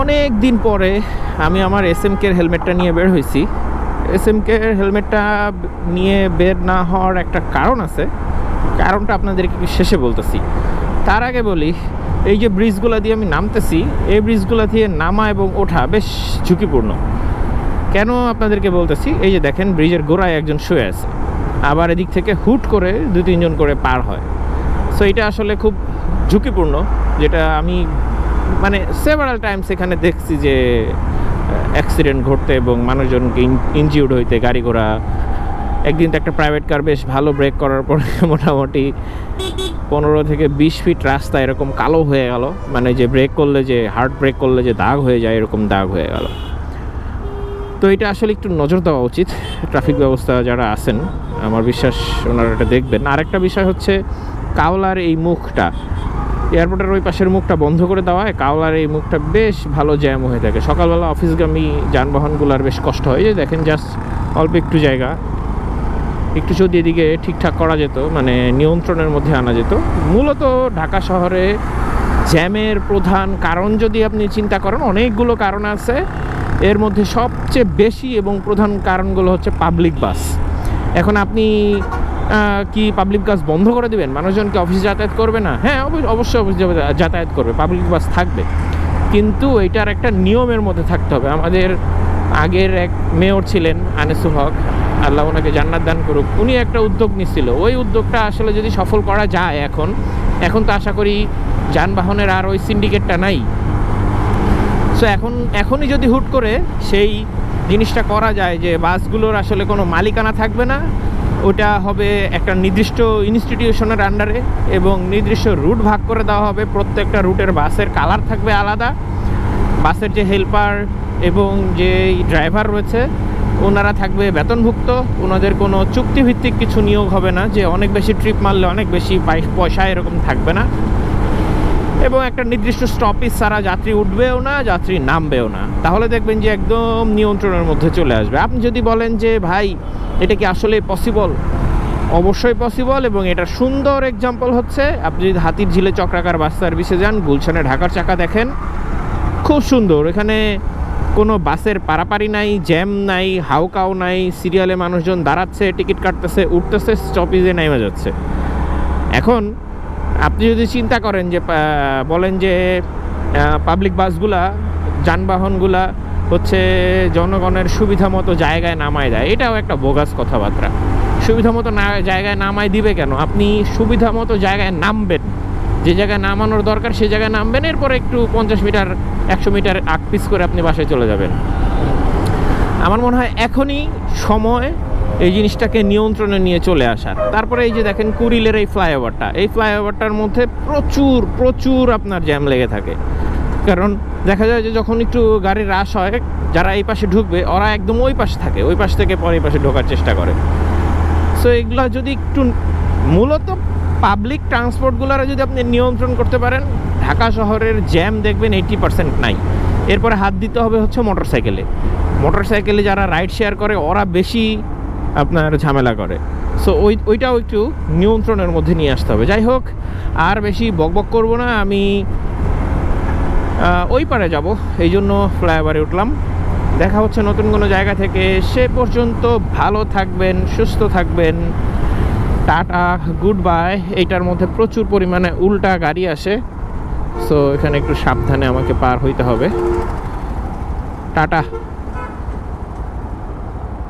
অনেক দিন পরে আমি আমার এস এম কের হেলমেটটা নিয়ে বের হয়েছি। এস এম কের হেলমেটটা নিয়ে বের না হওয়ার একটা কারণ আছে। কারণটা আপনাদেরকে শেষে বলতেছি। তার আগে বলি, এই যে ব্রিজগুলো দিয়ে আমি নামতেছি, এই ব্রিজগুলো দিয়ে নামা এবং ওঠা বেশ ঝুঁকিপূর্ণ। কেন আপনাদেরকে বলতেছি? এই যে দেখেন, ব্রিজের গোড়ায় একজন শুয়ে আছে। আবার এদিক থেকে হুট করে দু তিনজন করে পার হয়। সো এটা আসলে খুব ঝুঁকিপূর্ণ, যেটা আমি মানে সেভারাল টাইমস এখানে দেখছি যে অ্যাক্সিডেন্ট ঘটতে এবং মানুষজনকে ইনজিউর্ড হইতে গাড়ি ঘোড়া, একদিন তো একটা প্রাইভেট কার বেশ ভালো ব্রেক করার পরে মোটামুটি পনেরো থেকে বিশ ফিট রাস্তা এরকম কালো হয়ে গেল। মানে যে ব্রেক করলে যে হার্ড ব্রেক করলে যে দাগ হয়ে যায়, এরকম দাগ হয়ে গেল। তো এটা আসলে একটু নজর দেওয়া উচিত ট্রাফিক ব্যবস্থা যারা আছেন। আমার বিশ্বাস ওনারা এটা দেখবেন। আরেকটা বিষয় হচ্ছে, কাওলার এই মুখটা এয়ারপোর্টের ওই পাশের মুখটা বন্ধ করে দেওয়ায় কাওলার এই মুখটা বেশ ভালো জ্যাম হয়ে থাকে। সকালবেলা অফিসগামী যানবাহনগুলোর বেশ কষ্ট হয়। যে দেখেন জাস্ট অল্প একটু জায়গা। একটু যদি এদিকে ঠিকঠাক করা যেত মানে নিয়ন্ত্রণের মধ্যে আনা যেত। মূলত ঢাকা শহরে জ্যামের প্রধান কারণ যদি আপনি চিন্তা করেন, অনেকগুলো কারণ আছে। এর মধ্যে সবচেয়ে বেশি এবং প্রধান কারণগুলো হচ্ছে পাবলিক বাস এখন আপনি কি পাবলিক বাস বন্ধ করে দেবেন? মানুষজন কি অফিসে যাতায়াত করবে না? হ্যাঁ অবশ্যই অফিস যাতায়াত করবে পাবলিক বাস থাকবে। কিন্তু এটার একটা নিয়মের মধ্যে থাকতে হবে। আমাদের আগের এক মেয়র ছিলেন আনিসুল হক, আল্লাহ ওনাকে জান্নাত দান করুক। উনি একটা উদ্যোগ নিছিল। ওই উদ্যোগটা আসলে যদি সফল করা যায় এখন এখন তো আশা করি যানবাহনের আর ওই সিন্ডিকেটটা নাই। সো এখন, এখনই যদি হুট করে সেই জিনিসটা করা যায় যে বাসগুলোর আসলে কোনো মালিকানা থাকবে না ওটা হবে একটা নির্দিষ্ট ইনস্টিটিউশনের আন্ডারে এবং নির্দিষ্ট রুট ভাগ করে দেওয়া হবে। প্রত্যেকটা রুটের বাসের কালার থাকবে আলাদা। বাসের যে হেল্পার এবং যে ড্রাইভার রয়েছে, ওনারা থাকবে বেতনভুক্ত। ওনাদের কোনো চুক্তিভিত্তিক কিছু নিয়োগ হবে না যে অনেক বেশি ট্রিপ মারলে অনেক বেশি পয়সা এরকম থাকবে না। এবং একটা নির্দিষ্ট স্টপেজ ছাড়া যাত্রী উঠবেও না, যাত্রী নামবেও না। তাহলে দেখবেন যে একদম নিয়ন্ত্রণের মধ্যে চলে আসবে। আপনি যদি বলেন যে, ভাই, এটা কি আসলে পসিবল অবশ্যই পসিবল এবং এটা সুন্দর এক্সাম্পল হচ্ছে। আপনি যদি হাতির ঝিলে চক্রাকার বাস সার্ভিসে যান, গুলশানে ঢাকার চাকা দেখেন, খুব সুন্দর। এখানে কোনো বাসের পারাপারি নাই, জ্যাম নাই, হাউকাও নাই সিরিয়ালে মানুষজন দাঁড়াচ্ছে, টিকিট কাটতেছে, উঠতেছে স্টপেজে নেমে যাচ্ছে। এখন আপনি যদি চিন্তা করেন যে বলেন যে পাবলিক বাসগুলা যানবাহনগুলা হচ্ছে জনগণের সুবিধা মতো জায়গায় নামায় দেয়, এটাও একটা বোগাস কথাবার্তা। সুবিধা মতো না, জায়গায় নামায় দিবে কেন? আপনি সুবিধা মতো জায়গায় নামবেন। যে জায়গায় নামানোর দরকার সেই জায়গায় নামবেন, এরপর একটু পঞ্চাশ মিটার, একশো মিটার আগ পিস করে আপনি বাসায় চলে যাবেন। আমার মনে হয় এখনই সময় এই জিনিসটাকে নিয়ন্ত্রণে নিয়ে চলে আসার তারপরে এই যে দেখেন কুড়িলের এই ফ্লাইওভারটা। এই ফ্লাইওভারটার মধ্যে প্রচুর প্রচুর আপনার জ্যাম লেগে থাকে। কারণ দেখা যায় যে যখন একটু গাড়ির রাশ হয়, যারা এই পাশে ঢুকবে, ওরা একদম ওই পাশে থাকে, ওই পাশ থেকে পরে পাশে ঢোকার চেষ্টা করে। সো এগুলো যদি একটু মূলত পাবলিক ট্রান্সপোর্টগুলোর যদি আপনি নিয়ন্ত্রণ করতে পারেন, ঢাকা শহরের জ্যাম দেখবেন এইটি পার্সেন্ট নাই। এরপরে হাত দিতে হবে হচ্ছে মোটর সাইকেলে মোটর সাইকেলে যারা রাইড শেয়ার করে, ওরা বেশি আপনার ঝামেলা করে। সো ওই, ওইটাও একটু নিয়ন্ত্রণের মধ্যে নিয়ে আসতে হবে। যাই হোক, আর বেশি বকবক করব না। আমি ওই পারে যাব। এই জন্য ফ্লাইওভারে উঠলাম। দেখা হচ্ছে নতুন কোনো জায়গা থেকে। সে পর্যন্ত ভালো থাকবেন, সুস্থ থাকবেন। টাটা গুড বাই এইটার মধ্যে প্রচুর পরিমাণে উল্টা গাড়ি আসে। সো এখানে একটু সাবধানে আমাকে পার হইতে হবে। টাটা।